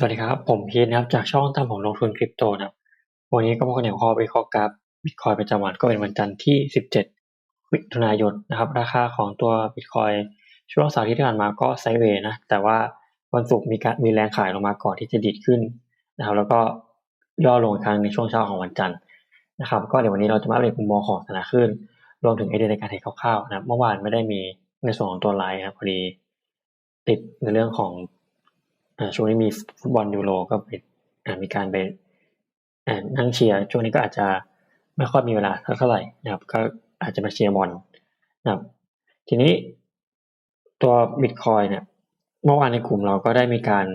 สวัสดีครับ ผมพีทนะครับ จากช่องทำผมลงทุนคริปโตนะครับ วันนี้ก็มาคนอย่างคอไปคอกราฟบิตคอยประจำวันก็เป็นวันจันทร์ที่ 17 มิถุนายนนะครับ ราคาของตัวบิตคอยช่วงเสาร์ที่ผ่านมาก็ไซด์เวย์นะ แต่ว่าวันศุกร์มีการมีแรงขายลงมาก่อนที่จะดีดขึ้นนะครับ แล้วก็ย่อลงอีกครั้งในช่วงเช้าของวันจันทร์นะครับ ก็เดี๋ยววันนี้เราจะมาเรียนมุมมองของธนาคารรวมถึงไอเดียในการเทรดคร่าวๆนะครับ เมื่อวานไม่ได้มีในส่วนของตัวไลน์นะครับพอดีติดในเรื่องของ ช่วงนี้มีฟุตบอลยูโรก็ไปมีการไปนั่งเชียร์ช่วงนี้ก็อาจจะไม่ค่อยมีเวลาเท่าไหร่นะครับ ก็อาจจะมาเชียร์บอลนะครับ ทีนี้ตัวบิตคอยเนี่ยเมื่อวานในกลุ่มเราก็ได้มีการ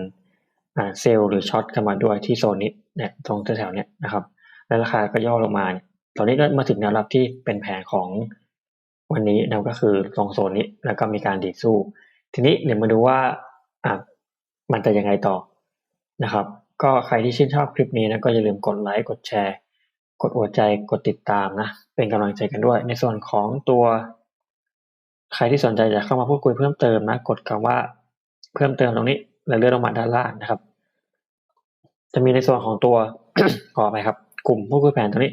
เซลล์หรือช็อตกันมาด้วยที่โซนนี้เนี่ยตรงแถวๆเนี้ยนะครับแล้วราคาก็ย่อลงมาเนี่ยตอนนี้ก็มาถึงแนวรับที่เป็นแผนของวันนี้นะก็คือตรงโซนนี้แล้วก็มีการดีดสู้ ทีนี้เดี๋ยวมาดูว่าอ่า มันจะยังไงต่อนะครับ ก็ใครที่ชื่นชอบคลิปนี้นะก็อย่าลืมกดไลค์กดแชร์ กดหัวใจกดติดตามนะ เป็นกำลังใจกันด้วย ในส่วนของตัว ใครที่สนใจจะเข้ามาพูดคุยเพิ่มเติมนะ กดคำว่าเพิ่มเติมตรงนี้แล้วเลื่อนลงมาด้านล่างนะครับ จะมีในส่วนของตัวขอไปครับ กลุ่มผู้คุยแผนตรงนี้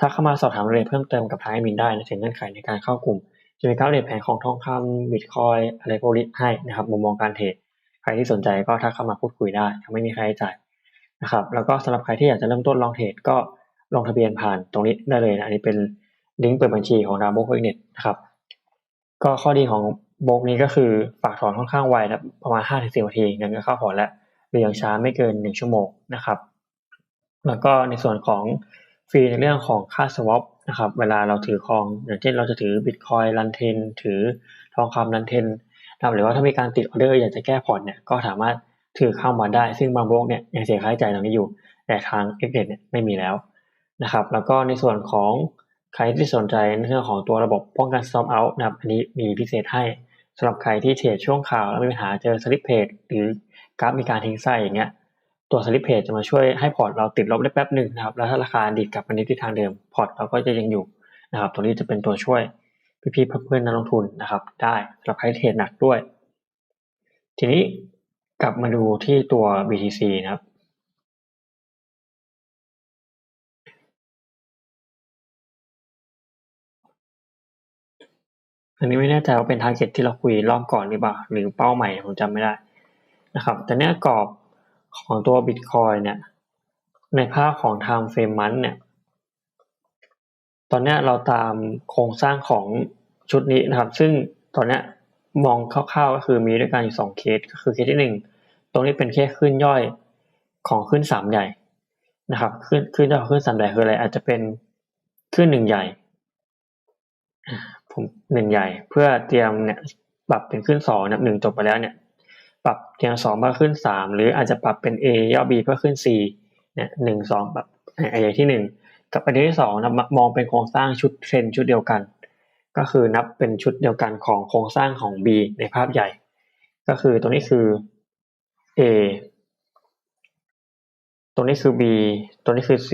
ถ้าเข้ามาสอบถามรายละเอียดเพิ่มเติมกับทางมินได้นะถึงเงื่อนไขในการเข้ากลุ่มจะมีการอัปเดตแผนของทองคำบิตคอยอะไรพวกนี้ให้นะครับมุมมองการเทรด ใครที่สนใจก็ทักเข้ามาพูดคุยได้ไม่มีค่าใช้จ่ายนะครับแล้วก็สำหรับใครที่อยากจะเริ่มต้นลองเทรดก็ลงทะเบียนผ่านตรงนี้ได้เลยนะอันนี้เป็นลิงก์เปิดบัญชีของดาวโบกเน็ตนะครับก็ข้อดีของโบกนี้ก็คือฝากถอนค่อนข้างไวนะประมาณ5้าถึงสินาทีเงินก็เข้าถอนแล้วหรืออย่างช้าไม่เกิน 1 ชั่วโมงนะครับ แล้วก็ในส่วนของฟรีในเรื่องของค่าสวอปนะครับเวลาเราถือครองอย่างเช่นเราจะถือบิตคอยรันเทนถือทองคำรันเทน ครับหรือว่าถ้ามีการติดออเดอร์อยากจะแก้พอร์ตเนี่ยก็สามารถถือเข้ามาได้ ซึ่งบางบล็อกเนี่ยยังเสียค่าใช้จ่ายตรงนี้อยู่ แต่ทาง x อ็เนี่ยไม่มีแล้วนะครับแล้วก็ในส่วนของใครที่สนใจในเรื่องของตัวระบบป้องกัน stop out นะครับอันนี้มีพิเศษให้สำหรับใครที่เทรดช่วงข่าวแล้วมีปัญหาเจอสลิปเพจหรือกราฟมีการทิ้งไส้อย่างเงี้ยตัวสลิปเพจจะมาช่วยให้พอร์ตเราติดลบได้แป๊บหนึ่งนะครับแล้วถ้าราคาดีดกลับมาในทิศทางเดิมพอร์ตเราก็จะยังอยู่นะครับตัวนี้จะเป็นตัวช่วย พี่ๆเพื่อนๆนักลงทุนนะครับ ได้สำหรับใครเทรดหนักด้วย ทีนี้กลับมาดูที่ตัว BTC นะครับ อันนี้ไม่แน่ใจว่าเป็นทาร์เก็ตที่เราคุยรอบก่อนหรือเปล่าหรือเป้าใหม่ผมจำไม่ได้นะครับ แต่เนี้ยกรอบของตัว Bitcoin เนี่ยในภาพของ Time Frame Month เนี่ย ตอนนี้เราตามโครงสร้างของชุดนี้นะครับ ซึ่งตอนนี้มองคร่าวๆก็คือมีด้วยกันอยู่สองเคสก็คือเคสที่หนึ่งตรงนี้เป็นแค่ขึ้นย่อยของขึ้นสามใหญ่นะครับขึ้นขึ้นย่อยขึ้นสามใหญ่คืออะไรอาจจะเป็นขึ้นหนึ่งใหญ่ผมหนึ่งใหญ่เพื่อเตรียมเนี่ยปรับเป็นขึ้นสองนะหนึ่งจบไปแล้วเนี่ยปรับเตรียมสองเพื่อขึ้นสามหรืออาจจะปรับเป็น A ย่อ B เพื่อขึ้น C เนี่ยหนึ่งสองแบบไอ้ใหญ่ที่หนึ่ง กับประเด็นที่สองนะมองเป็นโครงสร้างชุดเทรนชุดเดียวกัน ก็คือนับเป็นชุดเดียวกันของโครงสร้างของ B ในภาพใหญ่ ก็คือตรงนี้คือ A ตรงนี้คือ B ตรงนี้คือ C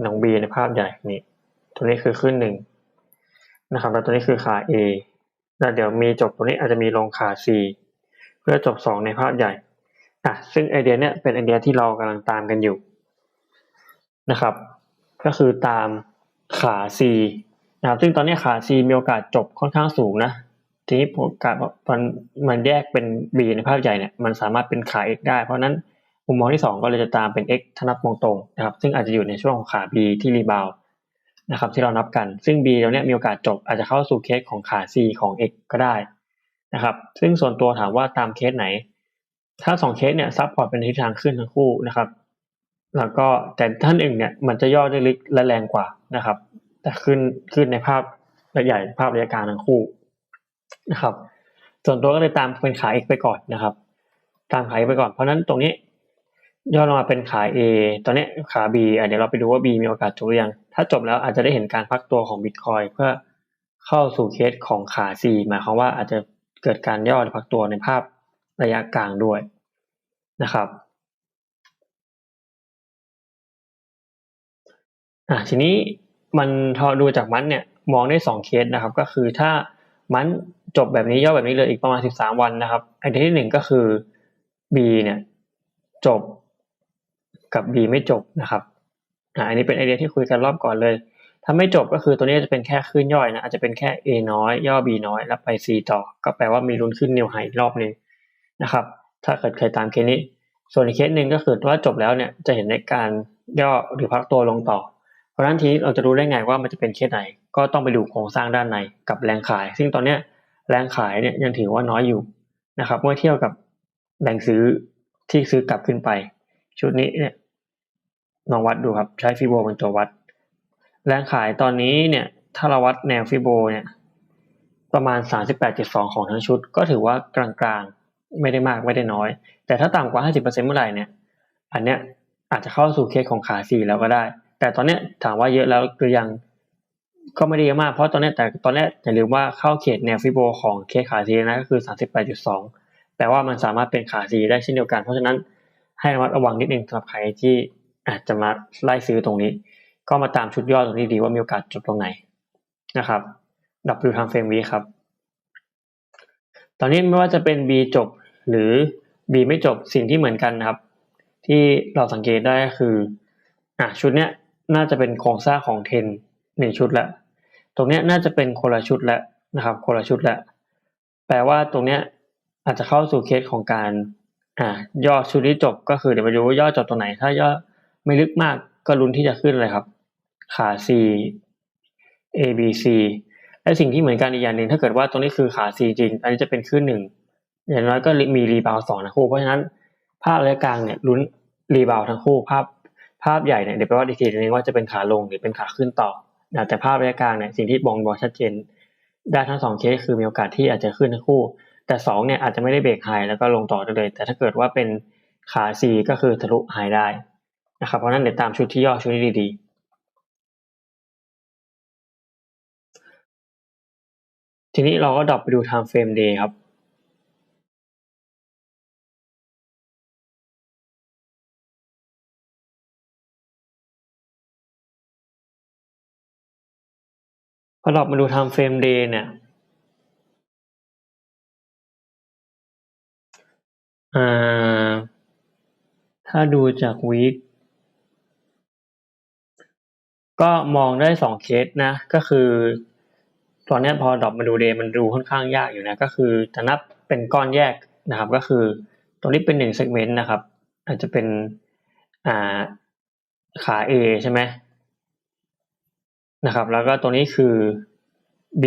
หนัง B ในภาพใหญ่นี่ตรงนี้คือขึ้นหนึ่งนะครับแล้วตัวนี้คือขา A แล้วเดี๋ยวมีจบตัวนี้อาจจะมีลงขา C เพื่อจบสองในภาพใหญ่อะซึ่งไอเดียเนี้ยเป็นไอเดียที่เรากำลังตามกันอยู่นะครับ ก็คือตามขา C นะครับซึ่งตอนนี้ขา C มีโอกาสจบค่อนข้างสูงนะทีนี้โอกาสมันมันแยกเป็น B ในภาพใหญ่เนี่ยมันสามารถเป็นขา X ได้ เพราะนั้นมุมมองที่ 2 ก็เลยจะตามเป็น X ถ้านับมองตรงนะครับ ซึ่งอาจจะอยู่ในช่วงของขา B ที่รีบาวนะครับที่เรานับกัน ซึ่ง B ตรงนี้มีโอกาสจบอาจจะเข้าสู่เคสของขา C ของ X ก็ได้นะครับ ซึ่งส่วนตัวถามว่าตามเคสไหน ถ้าสองเคสเนี่ยซับพอร์ตเป็นทิศทางขึ้นทั้งคู่นะครับ แล้วก็แต่ท่านหนึ่งเนี่ยมันจะย่อได้ลึกและแรงกว่านะครับ แต่ขึ้นขึ้นในภาพระยะใหญ่ภาพระยะกลางทั้งคู่นะครับ ส่วนตัวก็เลยตามเป็นขา X ไปก่อนนะครับ ตามขา X ไปก่อน เพราะนั้นตรงนี้ย่อลงมาเป็นขา A ตอนนี้ขา B อะเดี๋ยวเราไปดูว่า B มีโอกาสจบหรือยัง ถ้าจบแล้วอาจจะได้เห็นการพักตัวของ Bitcoin เพื่อเข้าสู่เคสของขา C หมายความว่าอาจจะเกิดการย่อหรือพักตัวในภาพระยะกลางด้วยนะครับ อะทีนี้มันทอดูจากมันเนี่ยมองได้สองเคสนะครับ ก็คือถ้ามันจบแบบนี้ย่อแบบนี้เลยอีกประมาณสิบสามวันนะครับไอเดียที่หนึ่งก็คือ B เนี่ยจบกับ B ไม่จบนะครับอ่าอันนี้เป็นไอเดียที่คุยกันรอบก่อนเลย ถ้าไม่จบก็คือตัวนี้จะเป็นแค่ขึ้นย่อยนะอาจจะเป็นแค่ A น้อย ย่อ B น้อย แล้วไป C ต่อ ก็แปลว่ามีลุ้นขึ้นนิวไฮอีกรอบหนึ่งนะครับ ถ้าเกิดใครตามเคสนี้ ส่วนอีกเคสหนึ่งก็คือว่าจบแล้วเนี่ยจะเห็นในการย่อหรือพักตัวลงต่อ เพราะนั้นทีเราจะรู้ได้ไงว่ามันจะเป็นเคสไหน ก็ต้องไปดูโครงสร้างด้านในกับแรงขาย ซึ่งตอนเนี้ยแรงขายเนี่ยยังถือว่าน้อยอยู่นะครับ เมื่อเทียบกับแรงซื้อที่ซื้อกลับขึ้นไป ชุดนี้เนี่ยลองวัดดูครับใช้ฟิโบเป็นตัววัด แรงขายตอนนี้เนี่ยถ้าเราวัดแนวฟิโบเนี่ยประมาณ 38.2 ของทั้งชุด ก็ถือว่ากลางๆไม่ได้มากไม่ได้น้อย แต่ถ้าต่ำกว่า 50%เมื่อไหร่เนี่ยอันเนี้ยอาจจะเข้าสู่เคสของขาสี่แล้วก็ได้ แต่ตอนเนี้ยถามว่าเยอะแล้วหรือยังก็ไม่ได้เยอะมากเพราะตอนนี้แต่ตอนแรกอย่าลืมว่าเข้าเขตแนวฟิโบของเคสขาสี่นะก็คือ 38.2แต่ว่ามันสามารถเป็นขาสี่ได้เช่นเดียวกัน เพราะฉะนั้นให้ระมัดระวังนิดนึงสำหรับใครที่อาจจะมาไล่ซื้อตรงนี้ ก็มาตามชุดย่อตรงนี้ดีว่ามีโอกาสจบตรงไหนนะครับดับดูทางเฟรมวีครับ ตอนนี้ไม่ว่าจะเป็น B จบหรือ B ไม่จบสิ่งที่เหมือนกันนะครับ ที่เราสังเกตได้ก็คืออะชุดเนี้ย น่าจะเป็นโครงสร้างของเทนหนึ่งชุดล้วตรงเนี้ยน่าจะเป็นคนละชุดล้วนะครับ คนละชุดล้วแปลว่าตรงเนี้ยอาจจะเข้าสู่เคสของการอ่าย่อชุดที่จบก็คือเดี๋ยวไปดูว่าย่อจบตรงไหน ถ้าย่อไม่ลึกมากก็ลุ้นที่จะขึ้นเลยครับ ขา C A B C และสิ่งที่เหมือนกันอีกอย่างหนึ่งถ้าเกิดว่าตรงนี้คือขา C จริง อันนี้จะเป็นขึ้นหนึ่งอย่างน้อยก็มีรีบาวสองนะคู่เพราะฉะนั้นภาพระยะกลางเนี่ยลุ้นรีบาวทั้งคู่ภาพ ภาพใหญ่เนี่ยเดี๋ยวไปว่าดีทีนึงว่าจะเป็นขาลงหรือเป็นขาขึ้นต่อแต่ภาพระยะกลางเนี่ยสิ่งที่บ่งบอกชัดเจนได้ทั้งสองเคสคือมีโอกาสที่อาจจะขึ้นทั้งคู่ แต่สองเนี่ยอาจจะไม่ได้เบรกไฮแล้วก็ลงต่อได้เลย แต่ถ้าเกิดว่าเป็นขา C ก็คือทะลุไฮได้นะครับเพราะนั้นเดี๋ยวตามชุดที่ย่อชุดนี้ดีๆทีนี้เราก็ดรอปไปดู time frame day ครับ พอดรอปมาดู time frame day เนี่ยถ้าดูจากวีคก็มองได้สองเคสนะ ก็คือ ตอนนี้พอดรอปมาดูเดย์มันดูค่อนข้างยากอยู่นะ ก็คือจะนับเป็นก้อนแยกนะครับ ก็คือตรงนี้เป็นหนึ่งเซกเมนต์นะครับ อาจจะเป็นอ่าขา A ใช่ไหม นะครับ แล้วก็ตรงนี้คือ B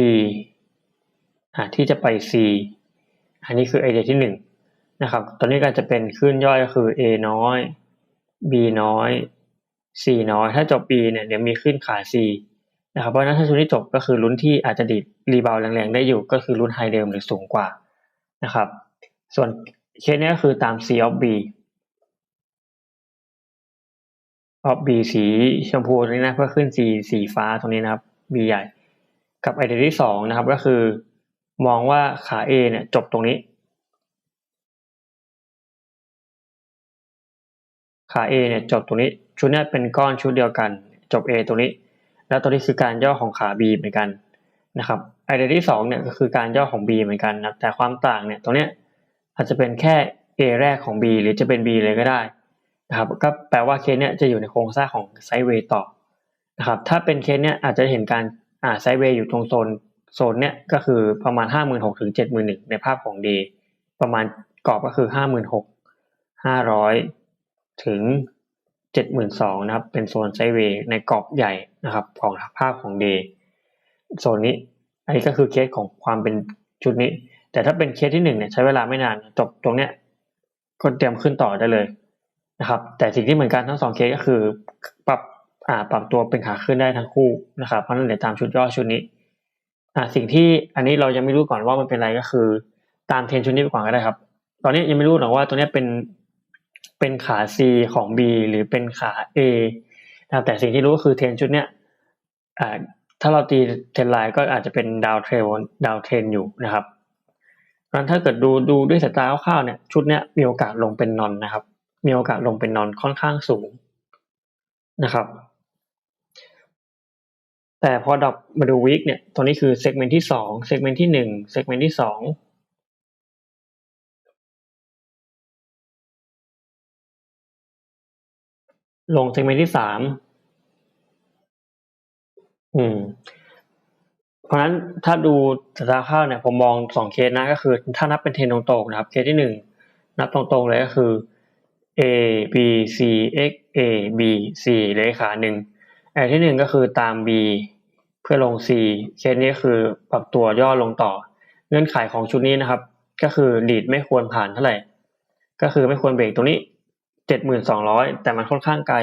อ่าที่จะไป C อันนี้คือไอเดียที่หนึ่งนะครับตอนนี้ก็จะเป็นขึ้นย่อยก็คือ A น้อย B น้อย C น้อย ถ้าจบ B เนี่ยเดี๋ยวมีขึ้นขา C นะครับ เพราะฉะนั้นถ้าชุดนี้จบก็คือลุ้นที่อาจจะดีดรีบาวแรงๆได้อยู่ก็คือลุ้นไฮเดิมหรือสูงกว่านะครับ ส่วนเคสนี้ก็คือตาม C of B of B สีชมพูตรงนี้นะเพื่อขึ้น C สีฟ้าตรงนี้นะครับ B ใหญ่ กับไอเดียที่สองนะครับก็คือ มองว่าขา A เนี่ยจบตรงนี้ ขา A เนี่ยจบตรงนี้ชุดนี้เป็นก้อนชุดเดียวกัน จบ A ตรงนี้ แล้วตัวนี้คือการย่อของขา B เหมือนกันนะครับไอเดียที่สองเนี่ยก็คือการย่อของ B เหมือนกันนะแต่ความต่างเนี่ยตรงเนี้ยอาจจะเป็นแค่ A แรกของ B หรือจะเป็น B เลยก็ได้ นะครับ ก็แปลว่าเคสเนี้ยจะอยู่ในโครงสร้างของไซด์เวย์ต่อนะครับถ้าเป็นเคสเนี้ยอาจจะเห็นการอ่าไซด์เวย์อยู่ตรงโซนโซนเนี้ยก็คือประมาณห้าหมื่นหกถึงเจ็ดหมื่นหนึ่งในภาพของ D ประมาณกรอบก็คือห้าหมื่นหกห้าร้อยถึงเจ็ดหมื่นสองนะครับเป็นโซนไซเวย์ในกรอบใหญ่นะครับของภาพของเดย์โซนนี้อันนี้ก็คือเคสของความเป็นชุดนี้ แต่ถ้าเป็นเคสที่หนึ่งเนี่ยใช้เวลาไม่นานจบตรงเนี้ยก็เตรียมขึ้นต่อได้เลย นะครับ แต่สิ่งที่เหมือนกันทั้งสองเคสก็คือปรับอ่าปรับตัวเป็นขาขึ้นได้ทั้งคู่นะครับเพราะนั้นเดี๋ยวตามชุดย่อชุดนี้อ่าสิ่งที่อันนี้เรายังไม่รู้ก่อนว่ามันเป็นอะไรก็คือ ตามเทรนชุดนี้ไปก่อนก็ได้ครับ ตอนนี้ยังไม่รู้หรอกว่าตัวนี้เป็นเป็นขา C ของ B หรือเป็นขา A นะแต่สิ่งที่รู้ก็คือเทรนชุดเนี้ยถ้าเราตีเทรนไลน์ก็อาจจะเป็นดาวเทรนดาวเทรนอยู่นะครับเพราะถ้าเกิดดูดูด้วยสายตาคร่าวๆเนี่ยชุดเนี้ยมีโอกาสลงเป็นนอนนะครับ มีโอกาสลงเป็นนอนค่อนข้างสูงนะครับ แต่พอดับมาดูวิกเนี่ย ตัวนี้คือเซกเมนต์ที่สองเซกเมนต์ที่หนึ่งเซกเมนต์ที่สองลงเซกเมนต์ที่สามอืม เพราะฉะนั้นถ้าดูสตาร์ข้าวเนี่ยผมมองสองเคสนะก็คือ ถ้านับเป็นเทรนตรงๆนะครับ เคสที่หนึ่งนับตรงๆเลยก็คือ a b c x a b c เลขาหนึ่งไอ้ที่หนึ่งก็คือตาม b เพื่อลง c เคสนี้คือปรับตัวย่อลงต่อ เงื่อนไขของชุดนี้นะครับ ก็คือดีดไม่ควรผ่านเท่าไหร่ ก็คือไม่ควรเบรกตรงนี้เจ็ดหมื่นสองร้อยแต่มันค่อนข้างไกล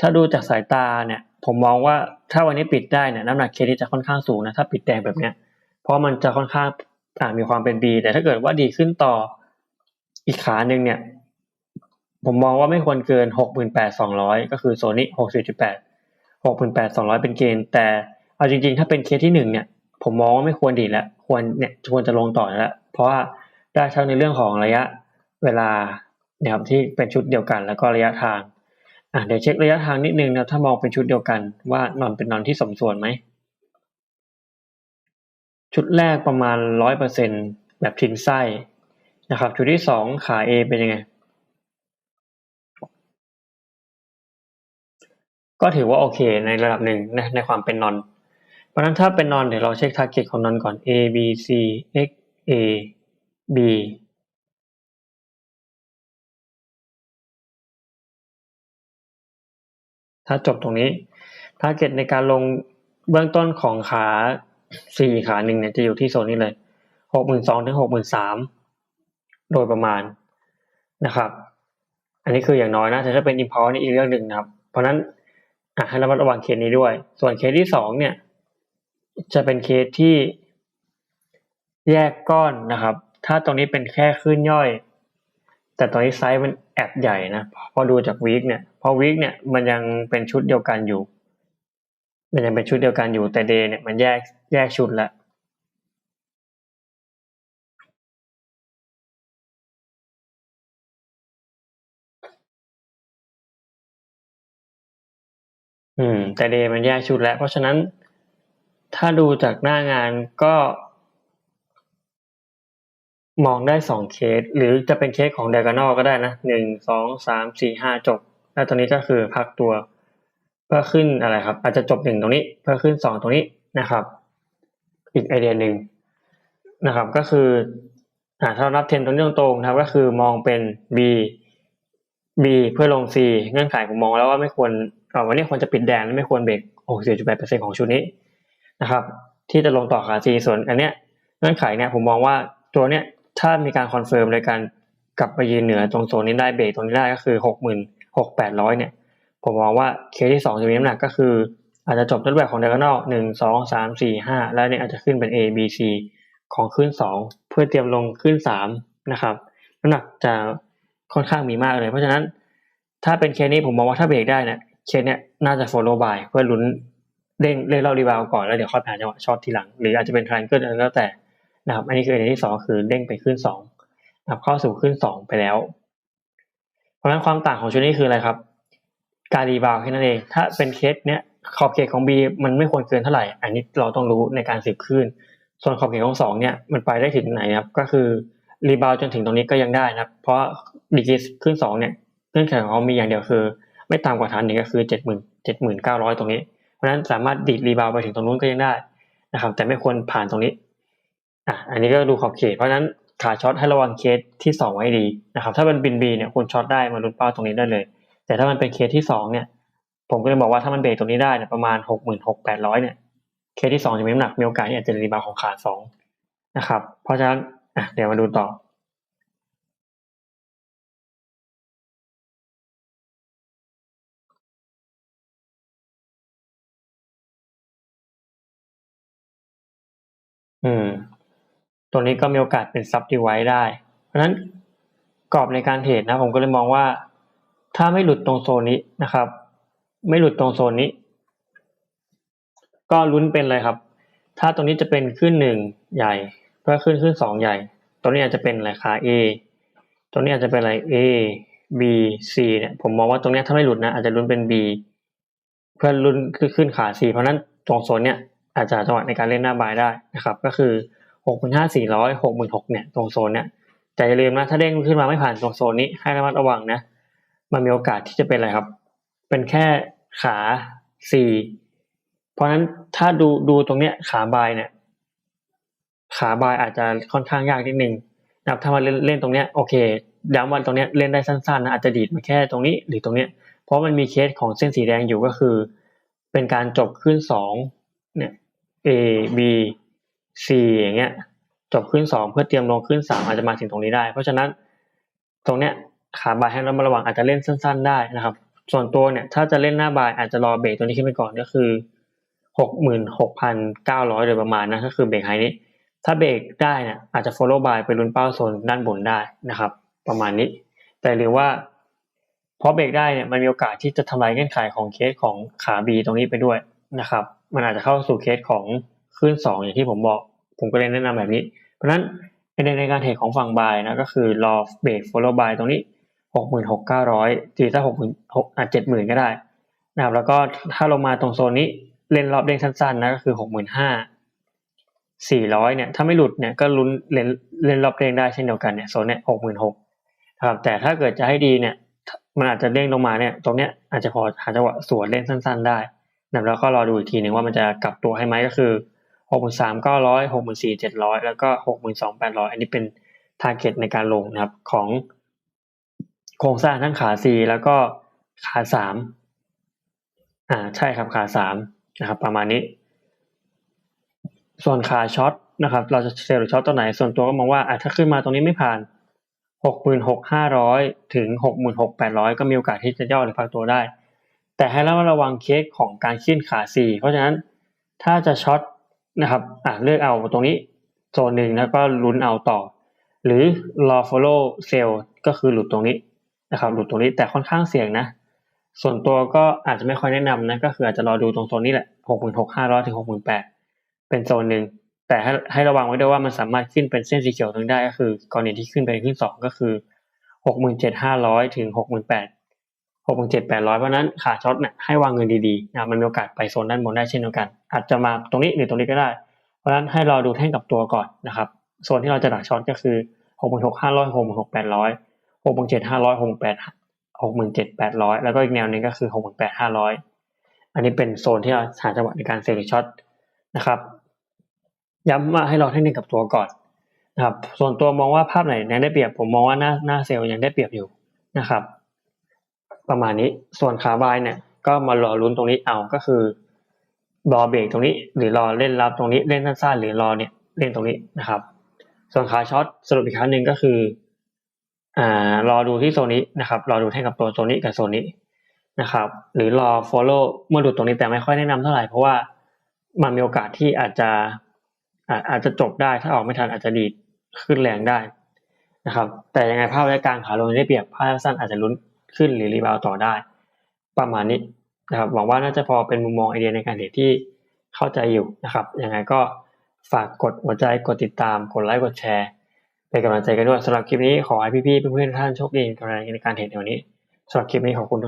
ถ้าดูจากสายตาเนี่ย ผมมองว่าถ้าวันนี้ปิดได้เนี่ยน้ำหนักเคสนี้จะค่อนข้างสูงนะถ้าปิดแดงแบบเนี้ย เพราะมันจะค่อนข้างมีความเป็น B แต่ถ้าเกิดว่าดีขึ้นต่ออีกขาหนึ่งเนี่ย ผมมองว่าไม่ควรเกินหกหมื่นแปดสองร้อยก็คือโซนนี้หกสิบจุดแปดหกหมื่นแปดสองร้อยเป็นเกณฑ์ แต่เอาจริงๆ ถ้าเป็นเคสที่หนึ่งเนี่ย ผมมองว่าไม่ควรดีแล้ว ควรเนี่ยควรจะลงต่อแล้ว เพราะว่าได้ทั้งในเรื่องของระยะเวลาเนี่ยครับที่เป็นชุดเดียวกัน แล้วก็ระยะทางอะเดี๋ยวเช็คระยะทางนิดนึงนะถ้ามองเป็นชุดเดียวกัน ว่านอนเป็นนอนที่สมส่วนไหม ชุดแรกประมาณร้อยเปอร์เซ็นแบบทิ้งไส้นะครับ ชุดที่สองขา A เป็นยังไง ก็ถือว่าโอเคในระดับหนึ่งนะในความเป็นนอน เพราะนั้นถ้าเป็นนอนเดี๋ยวเราเช็คทาร์เก็ตของนอนก่อน A B C X A B ถ้าจบตรงนี้ทาร์เก็ตในการลงเบื้องต้นของขาสี่ขาหนึ่งเนี่ยจะอยู่ที่โซนนี้เลยหกหมื่นสองถึงหกหมื่นสามโดยประมาณนะครับ อันนี้คืออย่างน้อยนะแต่ถ้าเป็น impulse นี่อีกเรื่องหนึ่งนะครับ เพราะนั้น อะให้ระมัดระวังเคสนี้ด้วย ส่วนเคสที่สองเนี่ย จะเป็นเคสที่แยกก้อนนะครับ ถ้าตรงนี้เป็นแค่ขึ้นย่อย แต่ตรงนี้ไซส์มันแอบใหญ่นะพอดูจากวีคเนี่ยพอวีคเนี่ยมันยังเป็นชุดเดียวกันอยู่ มันยังเป็นชุดเดียวกันอยู่แต่เดย์เนี่ยมันแยกแยกชุดแล้ว อืม แต่เดย์มันแยกชุดแล้ว เพราะฉะนั้น ถ้าดูจากหน้างานก็ มองได้สองเคส หรือจะเป็นเคสของ diagonal ก็ได้นะหนึ่งสองสามสี่ห้าจบ แล้วตรงนี้ก็คือพักตัว เพื่อขึ้นอะไรครับ อาจจะจบหนึ่งตรงนี้ เพื่อขึ้นสองตรงนี้นะครับ อีกไอเดียหนึ่งนะครับ ก็คืออ่าถ้าเรานับเทนตรงนี้ตรงๆนะครับ ก็คือมองเป็น B B เพื่อลง C เงื่อนไขผมมองแล้วว่าไม่ควร วันนี้ควรจะปิดแดงไม่ควรเบรก64.8%ของชุดนี้นะครับ ที่จะลงต่อขา C ส่วนอันเนี้ยเงื่อนไขเนี่ยผมมองว่าตัวเนี้ยถ้ามีการคอนเฟิร์มในการกลับไปยืนเหนือตรงโซนนี้ได้เบรกตรงนี้ได้ก็คือหกหมื่นหกแปดร้อยเนี่ย ผมมองว่าเคสที่สองจะมีน้ำหนักก็คือ อาจจะจบรูปแบบของ diagon หนึ่งสองสามสี่ห้าแล้วเนี่ยอาจจะขึ้นเป็น A B C ของขึ้นสองเพื่อเตรียมลงขึ้นสามนะครับน้ำหนักจะค่อนข้างมีมากเลย เพราะฉะนั้นถ้าเป็นเคสนี้ผมมองว่าถ้าเบรกได้เนี่ย เคสเนี้ยน่าจะ follow by เพื่อลุ้นเด้งเล่นเล่ารีบาวก่อนแล้วเดี๋ยวค่อยไปหาจังหวะช็อตทีหลัง หรืออาจจะเป็น triangle อะไรแล้วแต่นะครับ อันนี้คืออันที่สองคือเด้งไปขึ้นสองนะครับเข้าสู่ขึ้นสองไปแล้ว เพราะฉะนั้นความต่างของชุดนี้คืออะไรครับ การรีบาวแค่นั้นเอง ถ้าเป็นเคสเนี้ยขอบเขตของ B มันไม่ควรเกินเท่าไหร่ อันนี้เราต้องรู้ในการสืบขึ้น ส่วนขอบเขตของสองเนี่ยมันไปได้ถึงไหนครับ ก็คือรีบาวจนถึงตรงนี้ก็ยังได้นะครับ เพราะดีกรีขึ้นสองเนี่ยเงื่อนไขของเขามีอย่างเดียวคือ ไม่ต่ำกว่าฐานหนึ่งก็คือเจ็ดหมื่นเจ็ดหมื่นเก้าร้อยตรงนี้ เพราะนั้นสามารถดีดรีบาวไปถึงตรงนู้นก็ยังได้นะครับ แต่ไม่ควรผ่านตรงนี้อะอันนี้ก็ดูขอบเขต เพราะนั้นขาช็อตให้ระวังเคสที่สองไว้ดีนะครับ ถ้าเป็นบินบีเนี่ยคุณช็อตได้มาลุ้นเป้าตรงนี้ได้เลย แต่ถ้ามันเป็นเคสที่สองเนี่ย ผมก็เลยบอกว่าถ้ามันเบรกตรงนี้ได้เนี่ยประมาณหกหมื่นหกแปดร้อยเนี่ยเคสที่สองจะมีน้ำหนักมีโอกาสที่อาจจะรีบาวของขาสองนะครับ เพราะฉะนั้นอะเดี๋ยวมาดูต่อ อืม ตัวนี้ก็มีโอกาสเป็นซับดีไว้ได้ เพราะฉะนั้นกรอบในการเทรดนะ ผมก็เลยมองว่า ถ้าไม่หลุดตรงโซนนี้นะครับ ไม่หลุดตรงโซนนี้ ก็ลุ้นเป็นเลยครับ ถ้าตรงนี้จะเป็นขึ้นหนึ่งใหญ่ เพื่อขึ้นขึ้นสองใหญ่ ตัวนี้อาจจะเป็นอะไรขา A ตัวนี้อาจจะเป็นอะไร A B C เนี่ย ผมมองว่าตรงนี้ถ้าไม่หลุดนะอาจจะลุ้นเป็น B เพื่อลุ้นขึ้นขา C เพราะนั้นตรงโซนเนี้ย อาจจะจังหวะในการเล่นหน้าบายได้นะครับก็คือหกหมื่นห้าสี่ร้อยหกหมื่นหกเนี่ยตรงโซนเนี้ยแต่อย่าลืมนะถ้าเด้งขึ้นมาไม่ผ่านตรงโซนนี้ให้ระมัดระวังนะมันมีโอกาสที่จะเป็นอะไรครับ เป็นแค่ขาสี่เพราะฉะนั้นถ้าดูดูตรงเนี้ยขาบายเนี่ยขาบายอาจจะค่อนข้างยากนิดนึงนะครับถ้ามาเล่นเล่นตรงเนี้ยโอเคย้ำวันตรงเนี้ยเล่นได้สั้นๆนะอาจจะดีดมาแค่ตรงนี้หรือตรงเนี้ยเพราะมันมีเคสของเส้นสีแดงอยู่ก็คือ เป็นการจบขึ้นสองเนี่ย A B C อย่างเงี้ยจบขึ้นสองเพื่อเตรียมลงขึ้นสามอาจจะมาถึงตรงนี้ได้ เพราะฉะนั้นตรงเนี้ยขาบายให้เรามาระวังอาจจะเล่นสั้น ๆ ได้นะครับ ส่วนตัวเนี่ยถ้าจะเล่นหน้าบายอาจจะรอเบรกตัวนี้ขึ้นไปก่อนก็คือหกหมื่นหกพันเก้าร้อยโดยประมาณนะก็คือเบรกไฮนี้ ถ้าเบรกได้เนี่ยอาจจะ follow by ไปลุ้นเป้าโซนด้านบนได้นะครับ ประมาณนี้ แต่หรือว่าเพราะเบรกได้เนี่ยมันมีโอกาสที่จะทำลายเงื่อนไขของเคสของขา B ตรงนี้ไปด้วยนะครับ มันอาจจะเข้าสู่เคสของขึ้นสองอย่างที่ผมบอก ผมก็เลยแนะนำแบบนี้ เพราะฉะนั้นในในการเทรดของฝั่งบายนะก็คือรอเบรก follow by ตรงนี้หกหมื่นหกเก้าร้อยตีถ้าหกหมื่นหกอะเจ็ดหมื่นก็ได้นะครับแล้วก็ถ้าลงมาตรงโซนนี้เล่นรอบเด้งสั้นๆนะก็คือหกหมื่นห้าสี่ร้อยเนี่ยถ้าไม่หลุดเนี่ยก็ลุ้นเล่นเล่นรอบเด้งได้เช่นเดียวกันเนี่ยโซนเนี่ยหกหมื่นหกครับแต่ถ้าเกิดจะให้ดีเนี่ยมันอาจจะเด้งลงมาเนี่ยตรงเนี้ยอาจจะพอหาจังหวะสวนเล่นสั้น ๆ ได้ นะแล้วก็รอดูอีกทีหนึ่งว่ามันจะกลับตัวให้ไหมก็คือหกหมื่นสามเก้าร้อยหกหมื่นสี่เจ็ดร้อยแล้วก็หกหมื่นสองแปดร้อยอันนี้เป็นทาร์เก็ตในการลงนะครับของโครงสร้างทั้งขาสี่แล้วก็ขาสามอ่าใช่ครับขาสามนะครับ ประมาณนี้ ส่วนขาช็อตนะครับ เราจะเซลล์หรือช็อตตัวไหน ส่วนตัวก็มองว่าอะถ้าขึ้นมาตรงนี้ไม่ผ่านหกหมื่นหกห้าร้อยถึงหกหมื่นหกแปดร้อยก็มีโอกาสที่จะย่อหรือพักตัวได้ แต่ให้เราระวังเคสของการขึ้นขาสีเพราะฉะนั้นถ้าจะช็อตนะครับอะเลือกเอาตรงนี้โซนหนึ่งแล้วก็ลุ้นเอาต่อ หรือรอ follow sell ก็คือหลุดตรงนี้นะครับหลุดตรงนี้แต่ค่อนข้างเสี่ยงนะ ส่วนตัวก็อาจจะไม่ค่อยแนะนำนะก็คืออาจจะรอดูตรงโซนนี้แหละหกหมื่นหกห้าร้อยถึงหกหมื่นแปดเป็นโซนหนึ่งแต่ให้ให้ระวังไว้ด้วยว่ามันสามารถขึ้นเป็นเส้นสีเขียวตรงได้ก็คือกรณีที่ขึ้นไปขึ้นสองก็คือหกหมื่นเจ็ดห้าร้อยถึงหกหมื่นแปด หกหมื่นเจ็ดแปดร้อยเพราะนั้นขาช็อตเนี่ยให้วางเงินดีๆนะมันมีโอกาสไปโซนด้านบนได้เช่นเดียวกัน อาจจะมาตรงนี้หรือตรงนี้ก็ได้ เพราะฉะนั้นให้รอดูแท่งกับตัวก่อนนะครับโซนที่เราจะดักช็อตก็คือหกหมื่นหกห้าร้อยหกหมื่นหกแปดร้อยหกหมื่นเจ็ดห้าร้อยหกแปดหกหมื่นเจ็ดแปดร้อยแล้วก็อีกแนวหนึ่งก็คือหกหมื่นแปดห้าร้อยอันนี้เป็นโซนที่เราหาจังหวะในการเซลล์ช็อตนะครับย้ำว่าให้เราเทคนิคกับตัวก่อนนะครับส่วนตัวมองว่าภาพไหนยังได้เปรียบผมมองว่าหน้าหน้าเซลล์ยังได้เปรียบอยู่นะครับ ประมาณนี้ ส่วนขาบายเนี่ยก็มารอลุ้นตรงนี้เอาก็คือรอเบรกตรงนี้ หรือรอเล่นรับตรงนี้เล่นสั้นๆหรือรอเนี่ยเล่นตรงนี้นะครับ ส่วนขาช็อตสรุปอีกครั้งหนึ่งก็คืออ่ารอดูที่โซนนี้นะครับ รอดูแท่งกับตัวโซนนี้กับโซนนี้นะครับ หรือรอ follow เมื่อดูตรงนี้แต่ไม่ค่อยแนะนำเท่าไหร่เพราะว่ามันมีโอกาสที่อาจจะอาจจะจบได้ถ้าออกไม่ทันอาจจะดีดขึ้นแรงได้นะครับ แต่ยังไงภาพระยะกลางขาลงได้เปรียบภาพสั้นอาจจะลุ้น ขึ้นหรือรีบาวต่อได้ ประมาณนี้นะครับหวังว่าน่าจะพอเป็นมุมมองไอเดียในการเทรดที่เข้าใจอยู่นะครับยังไงก็ฝากกดหัวใจกดติดตามกดไลค์กดแชร์เป็นกำลังใจกันด้วยสำหรับคลิปนี้ขอให้พี่ๆเพื่อนๆท่านโชคดีในการเทรดในวันนี้สำหรับคลิปนี้ขอบคุณ